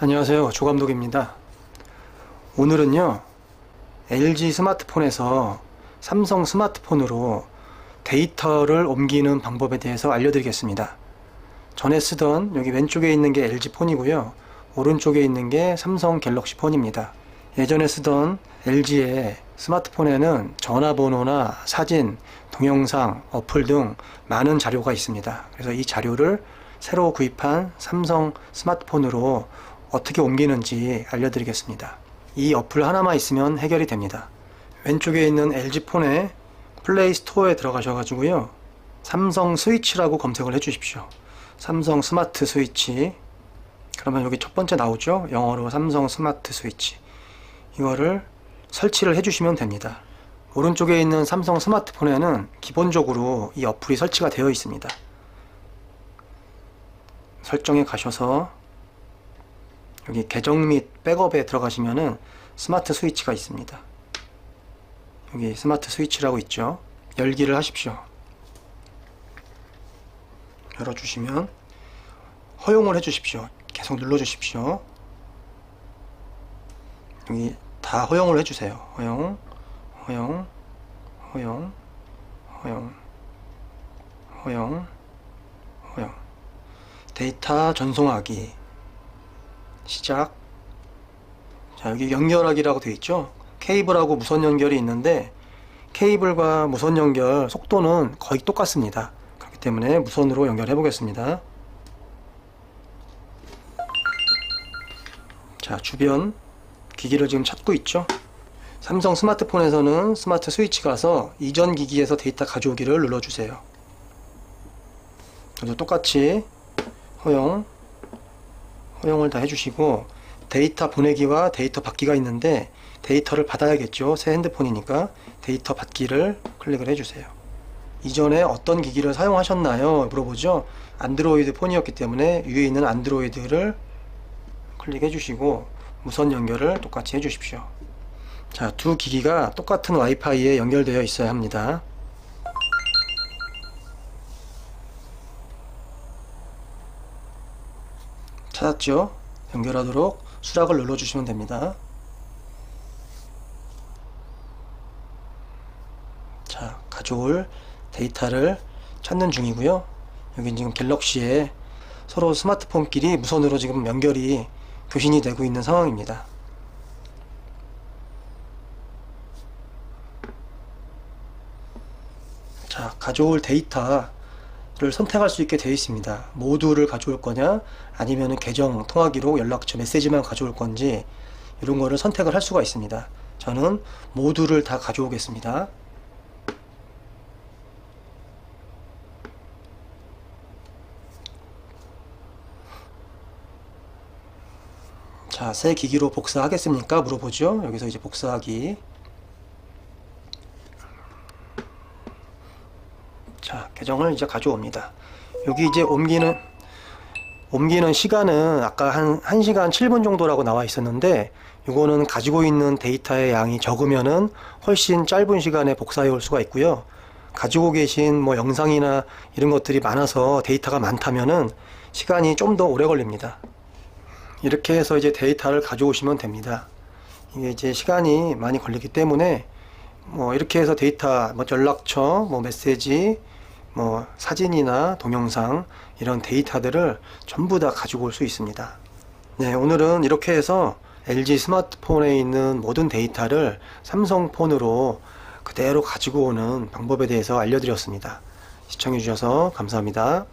안녕하세요. 조감독입니다. 오늘은요, LG 스마트폰에서 삼성 스마트폰으로 데이터를 옮기는 방법에 대해서 알려드리겠습니다. 전에 쓰던 여기 왼쪽에 있는 게 LG 폰이고요. 오른쪽에 있는 게 삼성 갤럭시 폰입니다. 예전에 쓰던 LG의 스마트폰에는 전화번호나 사진, 동영상, 어플 등 많은 자료가 있습니다. 그래서 이 자료를 새로 구입한 삼성 스마트폰으로 어떻게 옮기는지 알려드리겠습니다. 이 어플 하나만 있으면 해결이 됩니다. 왼쪽에 있는 LG 폰의 플레이 스토어에 들어가셔가지고요. 삼성 스위치라고 검색을 해주십시오. 삼성 스마트 스위치. 그러면 여기 첫 번째 나오죠? 영어로 삼성 스마트 스위치. 이거를 설치를 해주시면 됩니다. 오른쪽에 있는 삼성 스마트폰에는 기본적으로 이 어플이 설치가 되어 있습니다. 설정에 가셔서 여기 계정 및 백업에 들어가시면은 스마트 스위치가 있습니다. 여기 스마트 스위치라고 있죠. 열기를 하십시오. 열어주시면 허용을 해주십시오. 계속 눌러주십시오. 여기 다 허용을 해주세요. 허용, 허용, 허용, 허용, 허용, 허용. 데이터 전송하기. 시작. 자, 여기 연결하기라고 되어 있죠? 케이블하고 무선 연결이 있는데, 케이블과 무선 연결 속도는 거의 똑같습니다. 그렇기 때문에 무선으로 연결해 보겠습니다. 자, 주변 기기를 지금 찾고 있죠? 삼성 스마트폰에서는 스마트 스위치 가서 이전 기기에서 데이터 가져오기를 눌러주세요. 그래도 똑같이 허용, 허용을 다 해주시고 데이터 보내기와 데이터 받기가 있는데 데이터를 받아야겠죠. 새 핸드폰이니까 데이터 받기를 클릭을 해주세요. 이전에 어떤 기기를 사용하셨나요? 물어보죠. 안드로이드 폰이었기 때문에 위에 있는 안드로이드를 클릭해 주시고 무선 연결을 똑같이 해 주십시오. 자, 두 기기가 똑같은 와이파이에 연결되어 있어야 합니다. 찾았죠? 연결하도록 수락을 눌러주시면 됩니다. 자, 가져올 데이터를 찾는 중이고요. 여기 지금 갤럭시에 서로 스마트폰끼리 무선으로 지금 연결이 교신이 되고 있는 상황입니다. 자, 가져올 데이터 를 선택할 수 있게 되어 있습니다. 모두를 가져올 거냐, 아니면 계정 통화기록 연락처 메시지만 가져올 건지, 이런 거를 선택을 할 수가 있습니다. 저는 모두를 다 가져오겠습니다. 자, 새 기기로 복사하겠습니까? 물어보죠. 여기서 이제 복사하기. 자, 계정을 이제 가져옵니다. 여기 이제 옮기는 옮기는 시간은 아까 한 1시간 7분 정도라고 나와 있었는데 이거는 가지고 있는 데이터의 양이 적으면은 훨씬 짧은 시간에 복사해 올 수가 있고요. 가지고 계신 뭐 영상이나 이런 것들이 많아서 데이터가 많다면은 시간이 좀 더 오래 걸립니다. 이렇게 해서 이제 데이터를 가져오시면 됩니다. 이게 이제 시간이 많이 걸리기 때문에 뭐 이렇게 해서 데이터 뭐 연락처, 뭐 메시지, 뭐 사진이나 동영상 이런 데이터들을 전부 다 가지고 올 수 있습니다. 네, 오늘은 이렇게 해서 LG 스마트폰에 있는 모든 데이터를 삼성폰으로 그대로 가지고 오는 방법에 대해서 알려드렸습니다. 시청해주셔서 감사합니다.